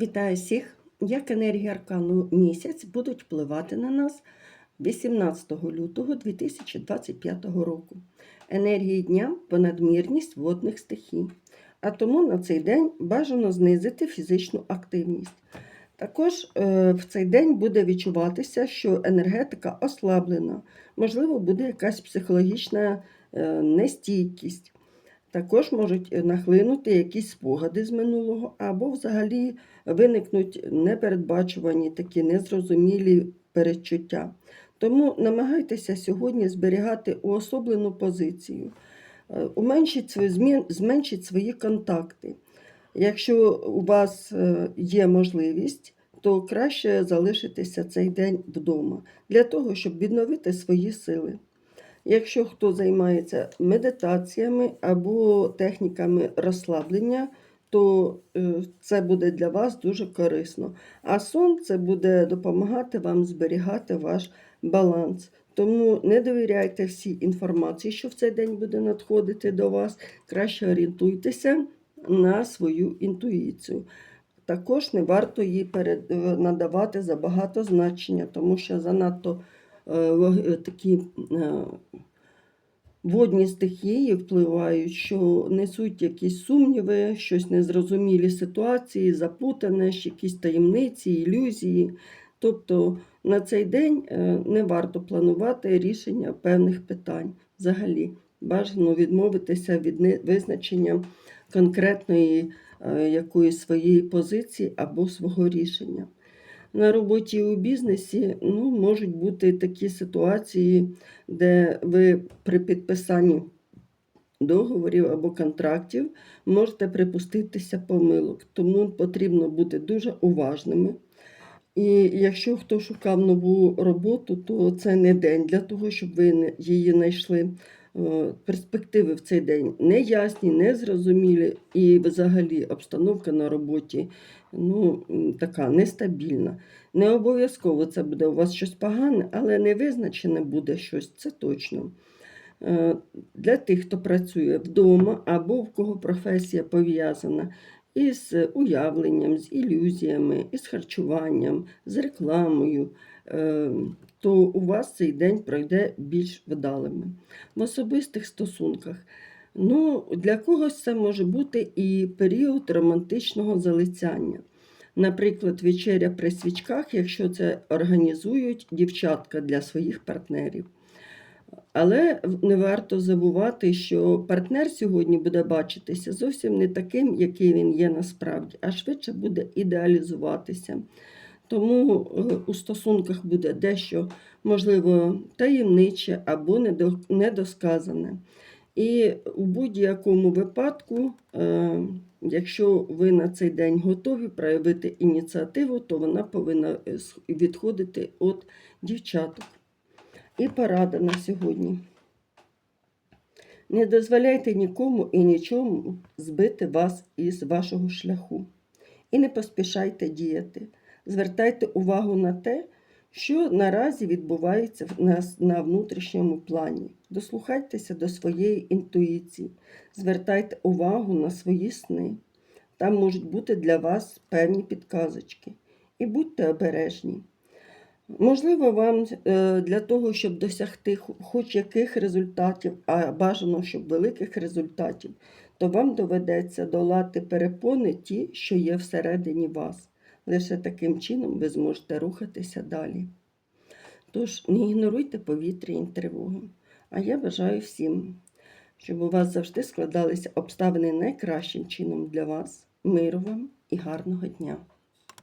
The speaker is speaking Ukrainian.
Вітаю всіх! Як енергії аркану місяць будуть впливати на нас 18 лютого 2025 року. Енергії дня понадмірність водних стихій. А тому на цей день бажано знизити фізичну активність. Також е, в цей день буде відчуватися, що енергетика ослаблена, можливо, буде якась психологічна е, нестійкість. Також можуть е, нахлинути якісь спогади з минулого, або взагалі виникнуть непередбачувані такі незрозумілі передчуття. Тому намагайтеся сьогодні зберігати уособлену позицію, Е, зменшіть свої контакти. Якщо у вас е, є можливість, то краще залишитися цей день вдома для того, щоб відновити свої сили. Якщо хто займається медитаціями або техніками розслаблення, то е, це буде для вас дуже корисно. А сон це буде допомагати вам зберігати ваш баланс. Тому не довіряйте всій інформації, що в цей день буде надходити до вас. Краще орієнтуйтеся на свою інтуїцію. Також не варто їй е, надавати забагато значення, тому що занадто такі е, водні стихії впливають, що несуть якісь сумніви, щось незрозумілі ситуації, запутане, якісь таємниці, ілюзії. Тобто на цей день е, не варто планувати рішення певних питань. Взагалі, бажано відмовитися від визначення конкретної е, якоїсь своєї позиції або свого рішення. На роботі у бізнесі ну, можуть бути такі ситуації, де ви при підписанні договорів або контрактів можете припуститися помилок. Тому потрібно бути дуже уважними. І якщо хто шукав нову роботу, то це не день для того, щоб ви її знайшли. Перспективи в цей день неясні, незрозумілі, і взагалі обстановка на роботі ну, така нестабільна. Не обов'язково це буде у вас щось погане, але невизначене буде щось, це точно. Е, Для тих, хто працює вдома або в кого професія пов'язана із уявленням, з ілюзіями, із харчуванням, з рекламою, е, то у вас цей день пройде більш вдалими. В особистих стосунках. Ну, для когось це може бути і період романтичного залицяння. Наприклад, вечеря при свічках, якщо це організують дівчатка для своїх партнерів. Але не варто забувати, що партнер сьогодні буде бачитися зовсім не таким, який він є насправді, а швидше буде ідеалізуватися. Тому е, у стосунках буде дещо, можливо, таємниче або недосказане. І у будь-якому випадку, е, якщо ви на цей день готові проявити ініціативу, то вона повинна е, відходити від дівчаток. І порада на сьогодні. Не дозволяйте нікому і нічому збити вас із вашого шляху. І не поспішайте діяти. Звертайте увагу на те, що наразі відбувається на внутрішньому плані. Дослухайтеся до своєї інтуїції, звертайте увагу на свої сни. Там можуть бути для вас певні підказочки. І будьте обережні. Можливо, вам е, для того, щоб досягти хоч яких результатів, а бажано, щоб великих результатів, то вам доведеться долати перепони ті, що є всередині вас. Лише таким чином ви зможете рухатися далі. Тож не ігноруйте повітряні тривоги. А я бажаю всім, щоб у вас завжди складалися обставини найкращим чином для вас. Миру вам і гарного дня!